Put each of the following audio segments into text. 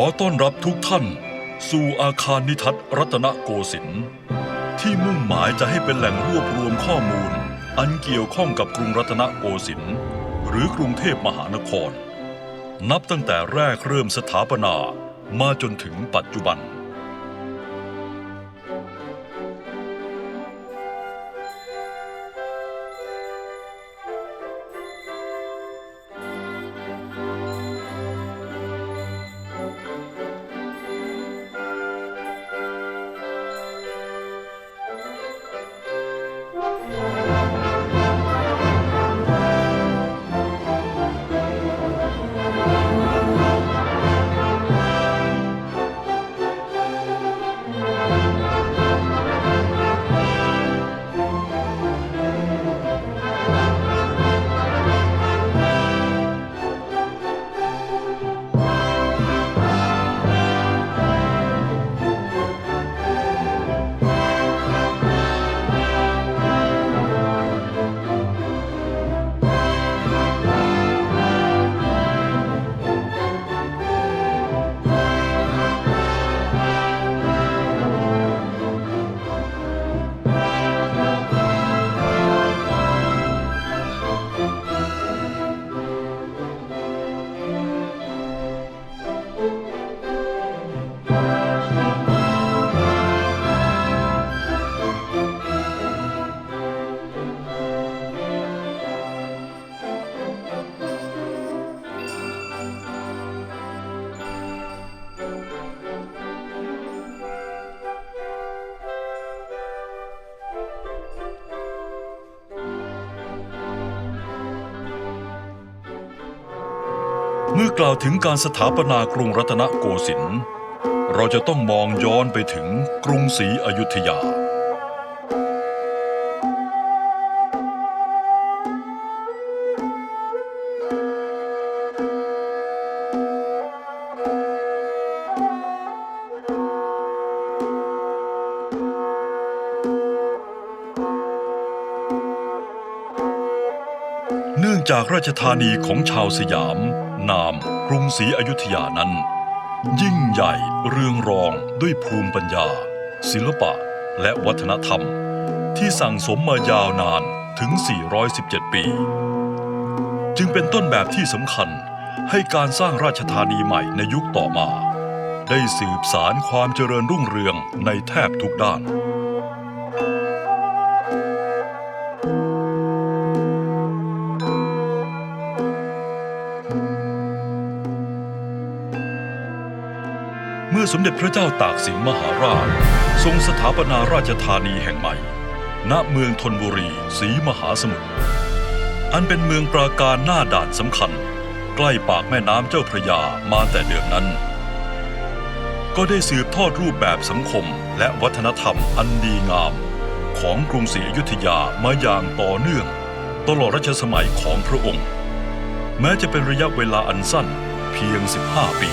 อต้อนรับทุกท่าน สู่อาคารนิทัศน์รัตนโกสินทร์ที่มุ่งหมายจะให้เป็นแหล่งรวบรวมข้อมูล อันเกี่ยวข้องกับกรุงรัตนโกสินทร์หรือกรุงเทพมหานคร นับตั้งแต่แรกเริ่มสถาปนามาจนถึงปัจจุบัน เมื่อกล่าวถึงการสถาปนากรุงรัตนโกสินทร์เราจะต้องมองย้อนไปถึงกรุงศรีอยุธยา เนื่องจากราชธานีของชาวสยาม นาม กรุงศรีอยุธยานั้น ยิ่งใหญ่เรืองรองด้วยภูมิปัญญา ศิลปะและวัฒนธรรม ที่สั่งสมมายาวนานถึง 417 ปี จึงเป็นต้นแบบที่สำคัญให้การสร้างราชธานีใหม่ในยุคต่อมา ได้สืบสารความเจริญรุ่งเรืองในแทบทุกด้าน มื่อสมเด็จพระเจ้าตากสินมหาราช ทรงสถาปนาราชธานีแห่งใหม่ ณเมืองธนบุรีศรีมหาสมุทรอันเป็นเมืองปราการหน้าด่านสำคัญ ใกล้ปากแม่น้ำเจ้าพระยามาแต่เดิมนั้น ก็ได้สืบทอดรูปแบบสังคมและวัฒนธรรมอันดีงาม ของกรุงศรีอยุธยามาอย่างต่อเนื่อง ตลอดรัชสมัยของพระองค์ แม้จะเป็นระยะเวลาอันสั้นเพียง 15 ปี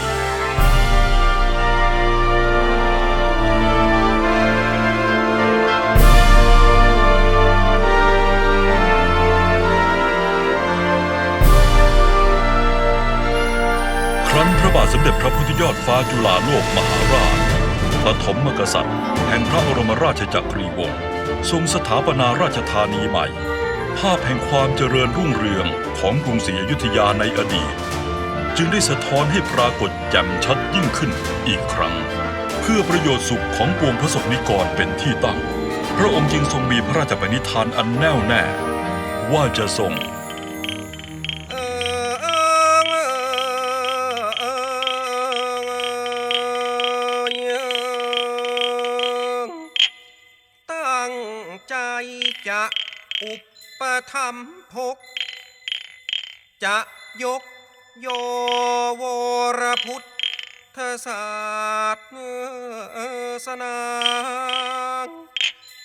ระบาทสมเด็จพระพุทธยอดฟ้าจุฬาโลกมหาราช ปฐมกษัตริย์ แห่งพระบรมราชจักรีวงศ์ทรงสถาปนาราชธานีใหม่ ภาพแห่งความเจริญรุ่งเรืองของกรุงศรีอยุธยาในอดีต จึงได้สะท้อนให้ปรากฏแจ่มชัดยิ่งขึ้นอีกครั้ง เพื่อประโยชน์สุขของปวงพระสงฆ์นิกรเป็นที่ตั้ง พระองค์จึงทรงมีพระราชปณิธานอันแน่วแน่ ว่าจะทรง จะอุปธรรมภกจะยกโยวรพุทธศาสนา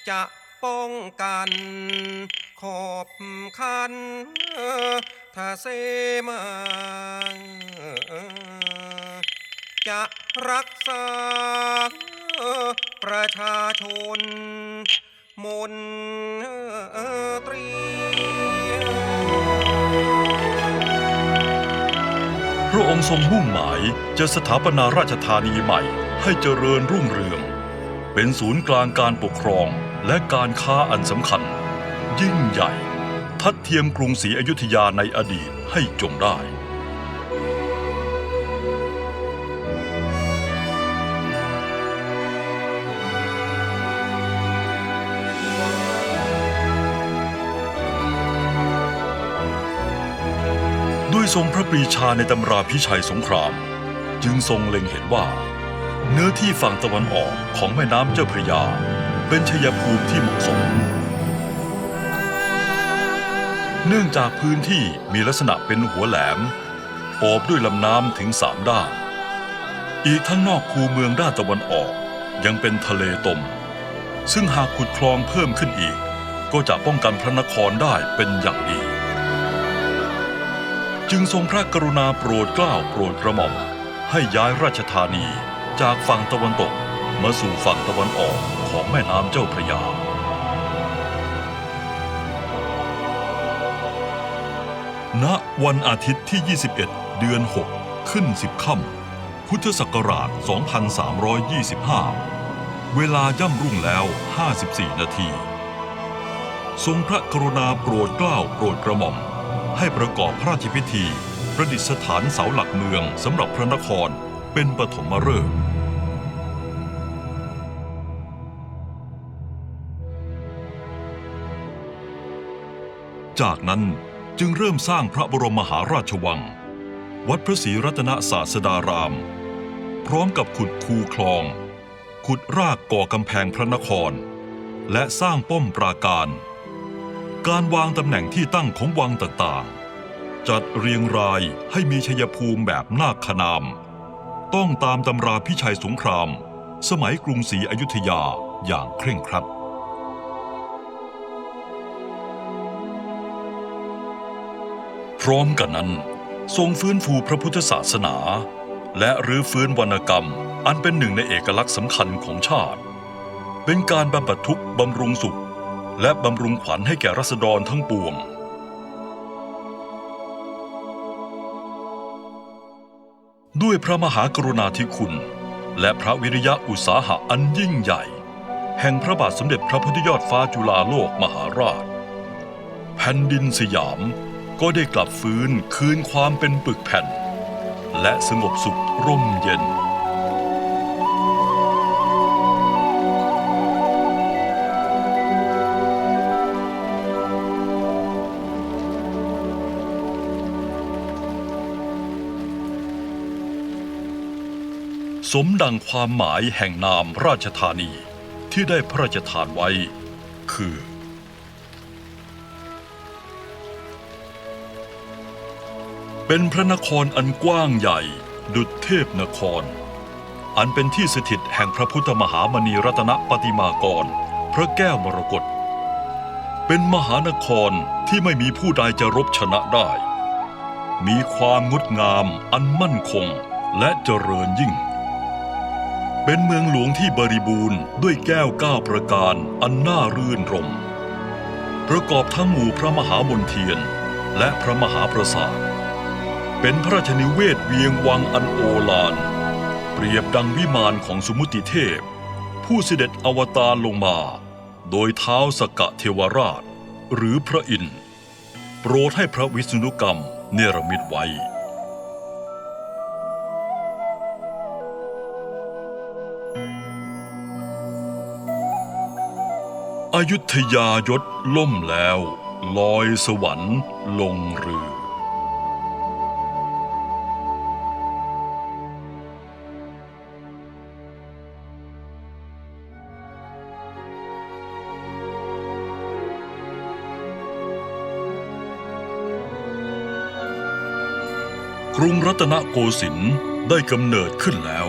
จะป้องกันขอบคันถ้าเสมาจะรักษาประชาชน มนตรีพระองค์ทรงมุ่งหมายจะสถาปนาราชธานีใหม่ให้เจริญรุ่งเรือง เป็นศูนย์กลางการปกครองและการค้าอันสำคัญ ยิ่งใหญ่ ทัดเทียมกรุงศรีอยุธยาในอดีตให้จงได้ ด้วยทรงพระปรีชาในตำราพิชัยสงคราม จึงทรงเล็งเห็นว่า เนื้อที่ฝั่งตะวันออกของแม่น้ำเจ้าพระยา เป็นชยภูมิที่เหมาะสม เนื่องจากพื้นที่มีลักษณะเป็นหัวแหลมโอบด้วยลำน้ำถึงสามด้าน อีกทั้งนอกคูเมืองด้านตะวันออกยังเป็นทะเลตม ซึ่งหากขุดคลองเพิ่มขึ้นอีก ก็จะป้องกันพระนครได้เป็นอย่างดี จึงทรงพระกรุณาโปรดเกล้าโปรดกระหม่อม ให้ย้ายราชธานีจากฝั่งตะวันตกมาสู่ฝั่งตะวันออกของแม่น้ำเจ้าพระยา ณ วันอาทิตย์ที่ 21 เดือน 6 ขึ้น 10ค่ำพุทธศักราช 2325 เวลาย่ำรุ่งแล้ว 54 นาที ทรงพระกรุณาโปรดเกล้าโปรดกระหม่อม ให้ประกอบพระราชพิธีประดิษฐานเสาหลักเมืองสำหรับพระนครเป็นปฐมฤกษ์จากนั้นจึงเริ่มสร้างพระบรมมหาราชวัง วัดพระศรีรัตนศาสดาราม พร้อมกับขุดคูคลอง ขุดรากก่อกำแพงพระนคร และสร้างป้อมปราการ การวางตำแหน่งที่ตั้งของวังต่างๆ จัดเรียงรายให้มีชัยภูมิแบบนาคขนาม ต้องตามตำราพิชัยสงคราม สมัยกรุงศรีอยุธยาอย่างเคร่งครัดพร้อมกันนั้น ทรงฟื้นฟูพระพุทธศาสนา และรื้อฟื้นวรรณกรรม อันเป็นหนึ่งในเอกลักษณ์สำคัญของชาติ เป็นการบำบัดทุกข์บำรุงสุข และบำรุงขวัญให้แก่รัษฎรทั้งปวง ด้วยพระมหากรุณาธิคุณ และพระวิริยะอุตสาหะอันยิ่งใหญ่ แห่งพระบาทสมเด็จพระพุทธยอดฟ้าจุฬาโลกมหาราช แผ่นดินสยามก็ได้กลับฟื้นคืนความเป็นปึกแผ่น และสงบสุขร่มเย็น มดังความหมายแห่งนามราชธานีที่ได้พระราชทานไว้ คือ เป็นพระนครอันกว้างใหญ่ ดุจเทพนคร อันเป็นที่สถิตแห่งพระพุทธมหามณีรัตนปฏิมากร พระแก้วมรกตเป็นมหานครที่ไม่มีผู้ใดจะรบชนะได้ มีความงดงามอันมั่นคงและเจริญยิ่ง เป็นเมืองหลวงที่บริบูรณ์ด้วยแก้วก้าประการอันน่ารื่นรม ประกอบทั้งหมู่พระมหามนเทียน และพระมหาปราสาท เป็นพระราชนิเวศเวียงวังอันโอฬารเปรียบดังวิมานของสมุติเทพ ผู้เสด็จอวตารลงมา โดยเท้าสกกะเทวราช หรือพระอินทร์โปรดให้พระวิษณุกรรมเนรมิตไว้ อยุธยายศล่มแล้ว ลอยสวรรค์ลงเรือกรุงรัตนโกสินทร์ได้กำเนิดขึ้นแล้ว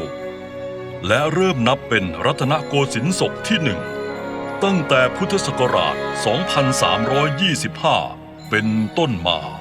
และเริ่มนับเป็นรัตนโกสินทร์ศกที่หนึ่ง ตั้งแต่พุทธศักราช 2325 เป็นต้นมา